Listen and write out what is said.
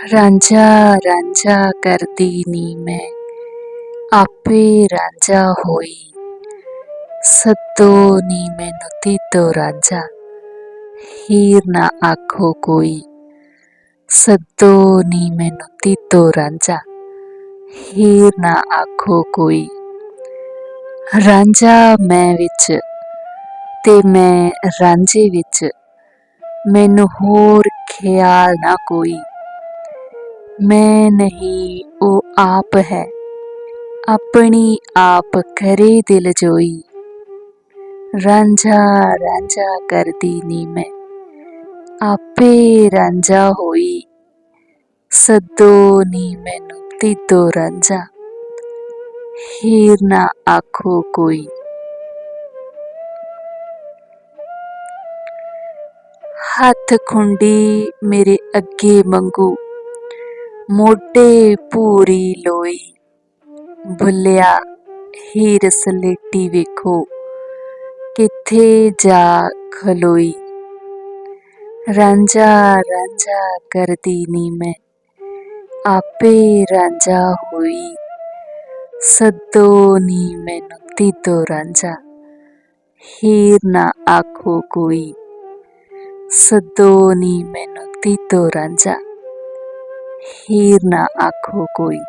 ਰਾਂਝਾ ਰਾਂਝਾ ਕਰਦੀ ਨੀ ਮੈਂ, ਆਪੇ ਰਾਂਝਾ ਹੋਈ। ਸੱਦੋ ਨੀ ਮੈਨੂੰ ਤੀਤੋ ਰਾਂਝਾ, ਹੀਰ ਨਾ ਆਖੋ ਕੋਈ। ਸੱਦੋ ਨੀ ਮੈਨੂੰ ਤੀਤੋ ਰਾਂਝਾ, ਹੀਰ ਨਾ ਆਖੋ ਕੋਈ। ਰਾਂਝਾ ਮੈਂ ਵਿੱਚ ਤੇ ਮੈਂ ਰਾਂਝੇ ਵਿੱਚ, ਮੈਨੂੰ ਹੋਰ ਖਿਆਲ ਨਾ ਕੋਈ। ਮੈਂ ਨਹੀਂ ਉਹ ਆਪ ਹੈ ਆਪਣੀ ਆਪ ਕਰੇ ਦਿਲ ਜੋਈ ਰਾਂਝਾ ਰਾਂਝਾ ਕਰਦੀ ਨੀ ਮੈਂ ਆਪੇ ਰਾਂਝਾ ਹੋਈ ਸੱਦੋ ਨੀ ਮੈਨੂੰ ਤੀਤੋ ਰਾਂਝਾ ਹੀਰ ਨਾ ਆਖੋ ਕੋਈ ਹੱਥ ਖੁੰਡੀ ਮੇਰੇ ਅੱਗੇ ਮੰਗੂ मोटे पूरी लोई, भुलिया हीर सलेटी वेखो, किथे जा खलोई। रांझा रांझा कर दी नी मैं, आपे रांझा होई। सदो नी मैनु तीदो रांझा, हीर ना आखो कोई। सदो नी मैनु तीदो रांझा। हीर ना आखो कोई।